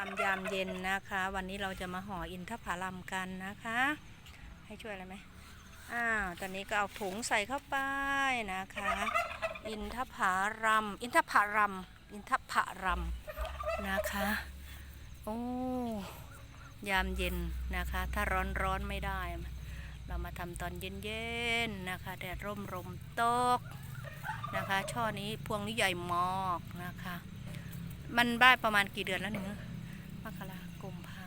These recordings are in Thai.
รมยามเย็นนะคะ วันนี้เราจะมาห่ออินทผลัมกันนะคะ ให้ช่วยอะไรไหมอ้าวตอนนี้ก็เอาถุงใส่เข้าไปนะคะ อินทผลัมอินทผลัมอินทผลัมนะคะโอ้ยามเย็นนะคะ ถ้าร้อนร้อนไม่ได้ เรามาทำตอนเย็นๆนะคะแดดร่มลมตกนะคะ ช่อนี้พวงนี้ใหญ่มากนะคะ มันได้ประมาณกี่เดือนแล้วหนึ่งมกราคมพา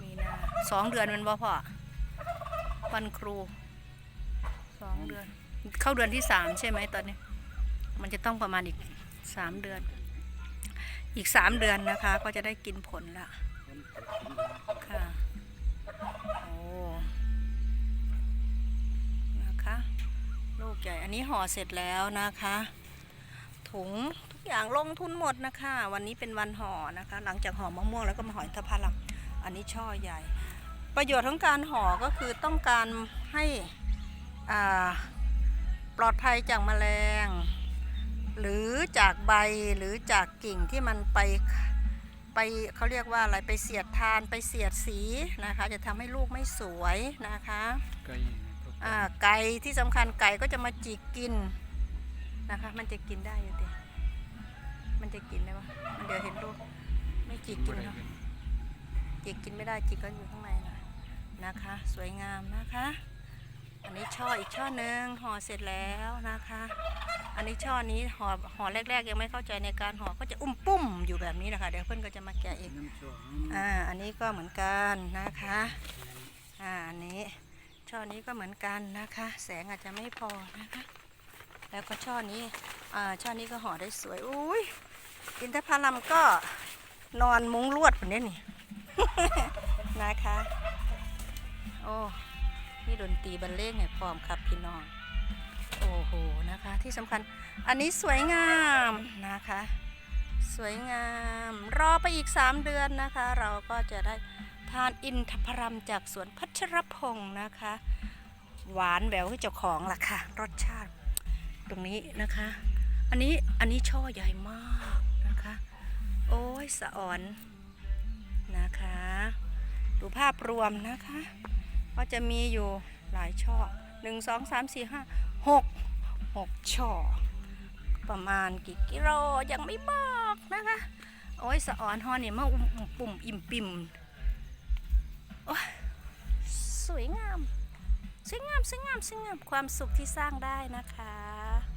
มีนา สองเดือนมันบ่พอวันครูสองเดือน เข้าเดือนที่สามใช่ไหมตอนนี้ มันจะต้องประมาณอีกสามเดือน อีกสามเดือนนะคะ ก็จะได้กินผลละค่ะโอ้นะคะลูกใหญ่อันนี้ห่อเสร็จแล้วนะคะถุงทุกอย่างลงทุนหมดนะคะ วันนี้เป็นวันห่อนะคะ หลังจากห่อมะม่วงแล้วก็มาห่ออินทผลัมอันนี้ช่อใหญ่ ประโยชน์ของการห่อก็คือต้องการให้อ่าปลอดภัยจากแมลง หรือจากใบหรือจากกิ่งที่มันไปไปเขาเรียกว่าอะไรไปเสียดทานไปเสียดสีนะคะ จะทำให้ลูกไม่สวยนะคะก็ยังไงพวกอ่าไก่ที่สำคัญไก่ก็จะมาจิกกินนะคะ มันจะกินได้อยู่ดิมันจะกินได้ปะมันเดี๋ยวเห็นลูกไม่จิกกินเนาะจิกกินไม่ได้จิกก็อยู่ข้างในนะ นะคะ สวยงามนะคะ อันนี้ช่ออีกช่อหนึ่งห่อเสร็จแล้วนะคะ อันนี้ช่อนี้ห่อห่อแรก ๆ ยังไม่เข้าใจในการห่อก็จะอุ้มปุ้มอยู่แบบนี้นะคะเดี๋ยวเพื่อนก็จะมาแกะอีกอ่าอันนี้ก็เหมือนกันนะคะอ่าอันนี้ช่อนี้ก็เหมือนกันนะคะ แสงอาจจะไม่พอนะคะ แล้วก็ช่อนี้อ่าช่อนี้ก็ห่อได้สวยอุ้ยอินทผลัมก็นอนมุ้งลวดคนนี้นี่นะคะ โอ้นี่ดนตรีบรรเลงให้พร้อมครับพี่น้อง โอ้โหนะคะ ที่สำคัญอันนี้สวยงามนะคะ สวยงาม รอไปอีก 3 เดือนนะคะ เราก็จะได้ทานอินทผลัมจากสวนพัชรพงศ์นะคะ หวานแหววให้เจ้าของล่ะค่ะ รสชาติ ตรงนี้นะคะ อันนี้อันนี้ช่อใหญ่มากนะคะ โอ้ยสะอ่อนนะคะ ดูภาพรวมนะคะ ก็จะมีอยู่หลายช่อหนึ่งสองสามสี่ห้าหกหกช่อ ประมาณกี่กิโลยังไม่บอกนะคะ โอ้ยสะอ่อนฮอนี่มาอุ้มอุ้มปุ่มอิ่มปิ่มโอ้ยสวยงาม สวยงาม สวยงาม สวยงาม ความสุขที่สร้างได้นะคะ